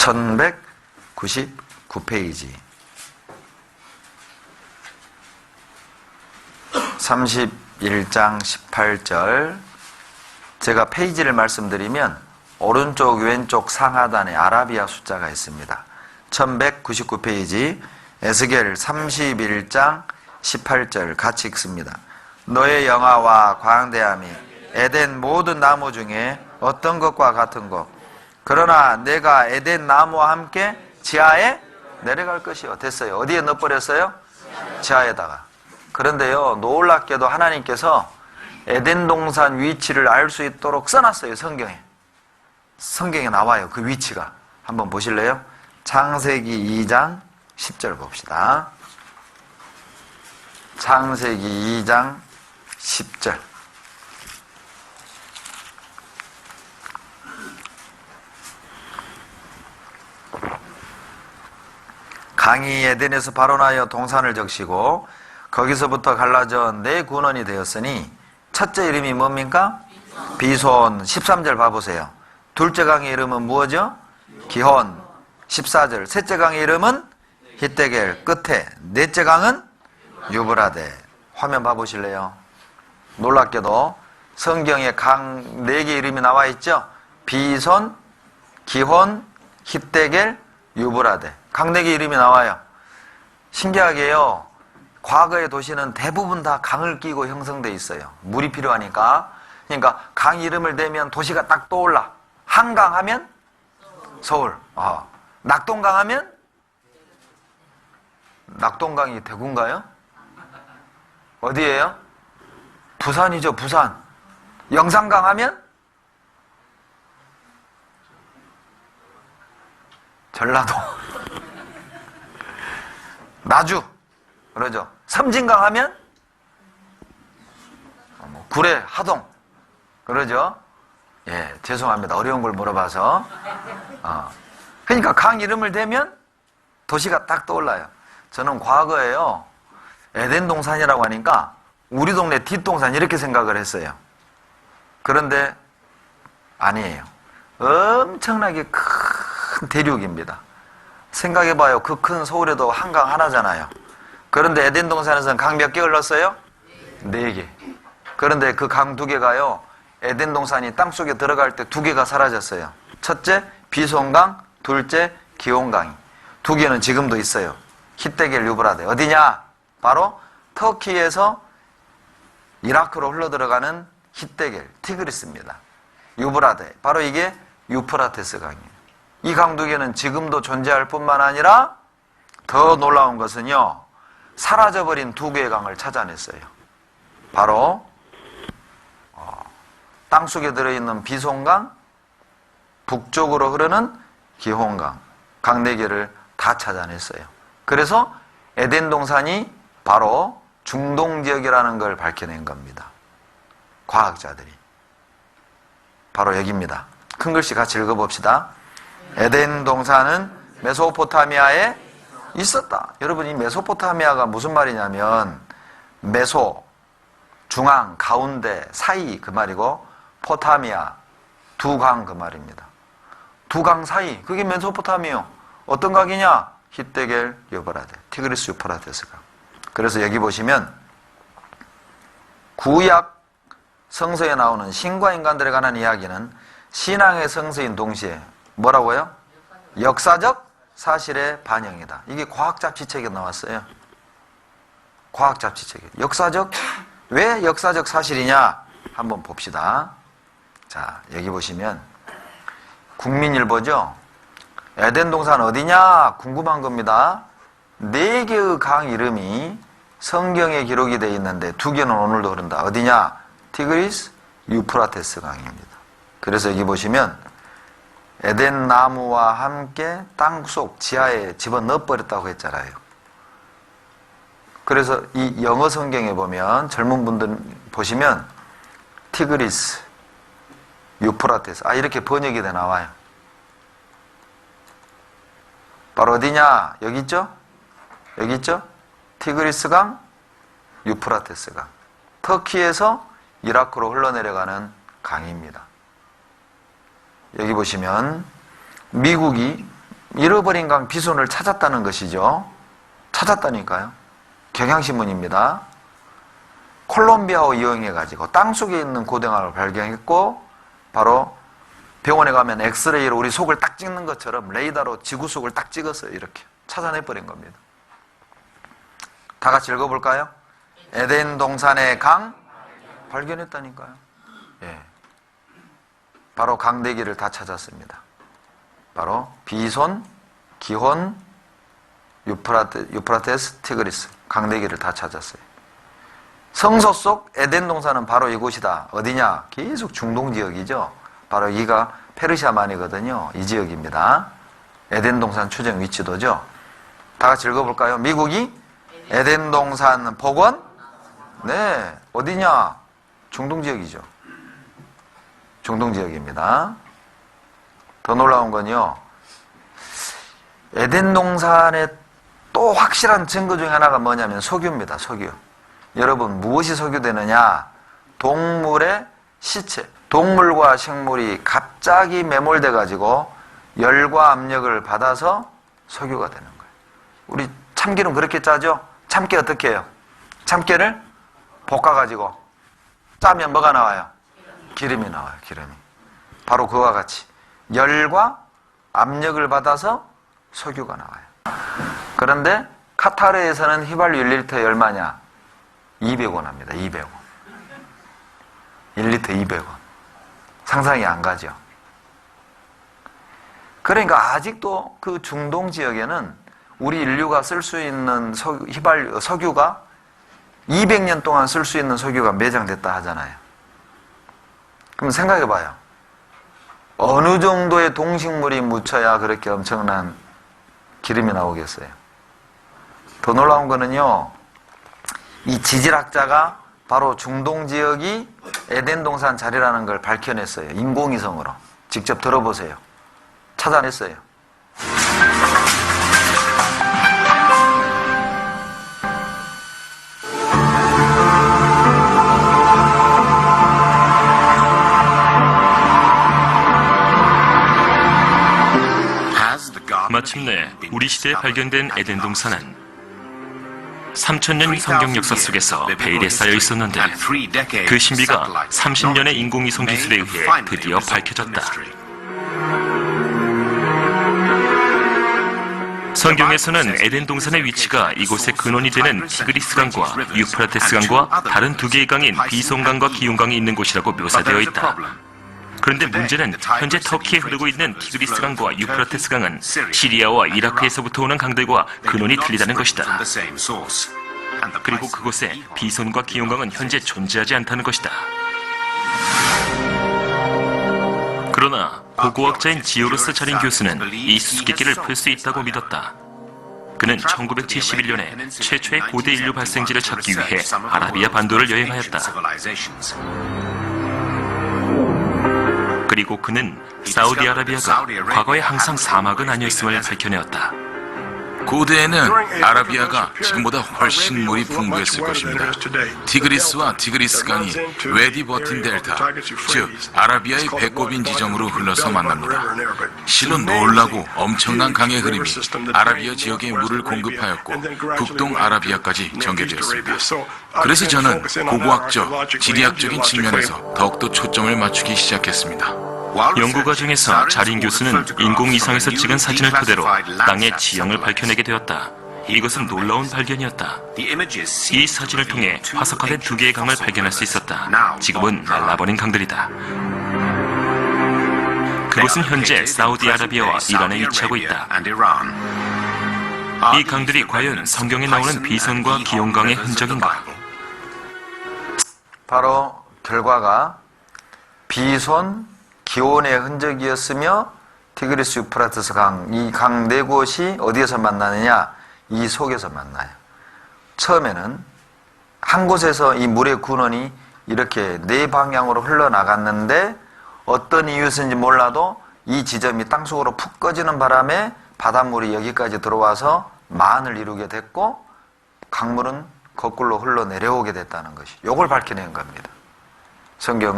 1199페이지 31장 18절 제가 페이지를 말씀드리면 오른쪽 왼쪽 상하단에 아라비아 숫자가 있습니다. 1199페이지 에스겔 31장 18절 같이 읽습니다. 너의 영화와 광대함이 에덴 모든 나무 중에 어떤 것과 같은 것 그러나 내가 에덴 나무와 함께 지하에 내려갈 것이요 됐어요. 어디에 넣어버렸어요? 지하에다가 그런데요 놀랍게도 하나님께서 에덴 동산 위치를 알 수 있도록 써놨어요 성경에 성경에 나와요 그 위치가 한번 보실래요? 창세기 2장 10절 봅시다 창세기 2장 10절 강이 에덴에서 발원하여 동산을 적시고 거기서부터 갈라져 네 군원이 되었으니 첫째 이름이 뭡니까? 비손 13절 봐보세요. 둘째 강의 이름은 무엇이죠? 기혼 14절 셋째 강의 이름은 히데겔 끝에 넷째 강은 유브라데 화면 봐보실래요? 놀랍게도 성경에 강 네 개 이름이 나와 있죠? 비손, 기혼, 히데겔, 유브라데 강네개 이름이 나와요. 신기하게요. 과거의 도시는 대부분 다 강을 끼고 형성돼 있어요. 물이 필요하니까. 그러니까 강 이름을 대면 도시가 딱 떠올라. 한강 하면 서울. 어. 낙동강 하면 낙동강이 대구인가요? 어디예요? 부산이죠, 부산. 영산강 하면 전라도. 나주. 그러죠. 섬진강 하면 뭐 구례, 하동. 그러죠. 예, 죄송합니다. 어려운 걸 물어봐서. 어. 그러니까 강 이름을 대면 도시가 딱 떠올라요. 저는 과거에요. 에덴 동산이라고 하니까 우리 동네 뒷동산 이렇게 생각을 했어요. 그런데 아니에요. 엄청나게 큰 대륙입니다. 생각해봐요. 그 큰 서울에도 한강 하나잖아요. 그런데 에덴 동산에서는 강 몇 개 흘렀어요? 네 개. 그런데 그 강 두 개가요. 에덴 동산이 땅 속에 들어갈 때 두 개가 사라졌어요. 첫째 비손강, 둘째 기온강이. 두 개는 지금도 있어요. 히데겔 유브라데. 어디냐? 바로 터키에서 이라크로 흘러 들어가는 히데겔 티그리스입니다. 유브라데. 바로 이게 유프라테스 강이에요. 이강두 개는 지금도 존재할 뿐만 아니라 더 놀라운 것은요. 사라져버린 두 개의 강을 찾아냈어요. 바로 어, 땅속에 들어있는 비송강, 북쪽으로 흐르는 기홍강, 강 네 개를 다 찾아냈어요. 그래서 에덴 동산이 바로 중동 지역이라는 걸 밝혀낸 겁니다. 과학자들이. 바로 여기입니다. 큰 글씨 같이 읽어봅시다. 에덴 동산은 메소포타미아에 있었다. 여러분 이 메소포타미아가 무슨 말이냐면 메소 중앙 가운데 사이 그 말이고 포타미아 두 강 그 말입니다. 두 강 사이 그게 메소포타미요. 어떤 강이냐? 히데겔 유브라데 티그리스 유프라테스가. 그래서 여기 보시면 구약 성서에 나오는 신과 인간들에 관한 이야기는 신앙의 성서인 동시에 뭐라고요? 역사적 사실의 반영이다. 이게 과학 잡지책에 나왔어요. 과학 잡지책에. 역사적 왜 역사적 사실이냐? 한번 봅시다. 자, 여기 보시면 국민일보죠. 에덴 동산 어디냐? 궁금한 겁니다. 네 개의 강 이름이 성경에 기록이 되어 있는데 두 개는 오늘도 흐른다. 어디냐? 티그리스, 유프라테스 강입니다. 그래서 여기 보시면 에덴 나무와 함께 땅 속 지하에 집어넣어 버렸다고 했잖아요. 그래서 이 영어 성경에 보면 젊은 분들 보시면 티그리스, 유프라테스 아 이렇게 번역이 돼 나와요. 바로 어디냐? 여기 있죠? 여기 있죠? 티그리스 강, 유프라테스 강. 터키에서 이라크로 흘러내려가는 강입니다. 여기 보시면 미국이 잃어버린 강 비손을 찾았다는 것이죠. 찾았다니까요. 경향신문입니다. 콜롬비아を이용해가지고 땅속에 있는 고등어를 발견했고, 바로 병원에 가면 엑스레이로 우리 속을 딱 찍는 것처럼 레이더로 지구 속을 딱 찍었어요. 이렇게. 찾아내버린 겁니다. 다 같이 읽어볼까요? 에덴 동산의 강 발견했다니까요. 예. 바로 강대기를 다 찾았습니다. 바로 비손, 기혼, 유프라테, 유프라테스, 티그리스 강대기를 다 찾았어요. 성소 속 에덴 동산은 바로 이곳이다. 어디냐? 계속 중동 지역이죠. 바로 이가 페르시아만이거든요. 이 지역입니다. 에덴 동산 추정 위치도죠. 다 같이 읽어볼까요? 미국이 에덴 동산 복원? 네. 어디냐? 중동 지역이죠. 중동 지역입니다. 더 놀라운 건요. 에덴 동산의 또 확실한 증거 중에 하나가 뭐냐면 석유입니다. 석유. 여러분 무엇이 석유되느냐? 동물의 시체. 동물과 식물이 갑자기 매몰돼 가지고 열과 압력을 받아서 석유가 되는 거예요. 우리 참기름 그렇게 짜죠? 참깨 어떻게 해요? 참깨를 볶아 가지고 짜면 뭐가 나와요? 기름이 나와요. 기름이. 바로 그와 같이 열과 압력을 받아서 석유가 나와요. 그런데 카타르에서는 휘발유 1리터 얼마냐? 200원 합니다. 200원. 1리터 200원. 상상이 안 가죠. 그러니까 아직도 그 중동 지역에는 우리 인류가 쓸 수 있는 석유, 휘발유, 석유가 200년 동안 쓸 수 있는 석유가 매장됐다 하잖아요. 그럼 생각해 봐요. 어느 정도의 동식물이 묻혀야 그렇게 엄청난 기름이 나오겠어요. 더 놀라운 거는요, 이 지질학자가 바로 중동 지역이 에덴 동산 자리라는 걸 밝혀냈어요. 인공위성으로. 직접 들어보세요. 찾아냈어요. 마침내 우리 시대에 발견된 에덴 동산은 3천년 성경 역사 속에서 베일에 쌓여 있었는데 그 신비가 30년의 인공위성 기술에 의해 드디어 밝혀졌다. 성경에서는 에덴 동산의 위치가 이곳의 근원이 되는 티그리스 강과 유프라테스 강과 다른 두 개의 강인 비송강과 기욤강이 있는 곳이라고 묘사되어 있다. 그런데 문제는 현재 터키에 흐르고 있는 티그리스 강과 유프라테스 강은 시리아와 이라크에서부터 오는 강들과 근원이 틀리다는 것이다. 그리고 그곳에 비손과 기욤강은 현재 존재하지 않다는 것이다. 그러나 고고학자인 지오르스 차린 교수는 이 수수께끼를 풀 수 있다고 믿었다. 그는 1971년에 최초의 고대 인류 발생지를 찾기 위해 아라비아 반도를 여행하였다. 그리고 그는 사우디아라비아가 과거에 항상 사막은 아니었음을 밝혀내었다. 고대에는 아라비아가 지금보다 훨씬 물이 풍부했을 것입니다. 티그리스와 티그리스 강이 웨디 버틴 델타, 즉 아라비아의 배꼽인 지점으로 흘러서 만납니다. 실로 놀라고 엄청난 강의 흐름이 아라비아 지역에 물을 공급하였고 북동 아라비아까지 전개되었습니다. 그래서 저는 고고학적, 지리학적인 측면에서 더욱더 초점을 맞추기 시작했습니다. 연구 과정에서 자린 교수는 인공위성에서 찍은 사진을 토대로 땅의 지형을 밝혀내게 되었다. 이것은 놀라운 발견이었다. 이 사진을 통해 화석화된 두 개의 강을 발견할 수 있었다. 지금은 말라버린 강들이다. 그곳은 현재 사우디아라비아와 이란에 위치하고 있다. 이 강들이 과연 성경에 나오는 비선과 기욤강의 흔적인가? 바로 결과가 비손, 기온의 흔적이었으며 티그리스 유프라테스 강, 이 강 네 곳이 어디에서 만나느냐? 이 속에서 만나요. 처음에는 한 곳에서 이 물의 근원이 이렇게 네 방향으로 흘러나갔는데 어떤 이유였는지 몰라도 이 지점이 땅속으로 푹 꺼지는 바람에 바닷물이 여기까지 들어와서 만을 이루게 됐고 강물은 거꾸로 흘러내려오게 됐다는 것이. 요걸 밝혀낸 겁니다. 성경은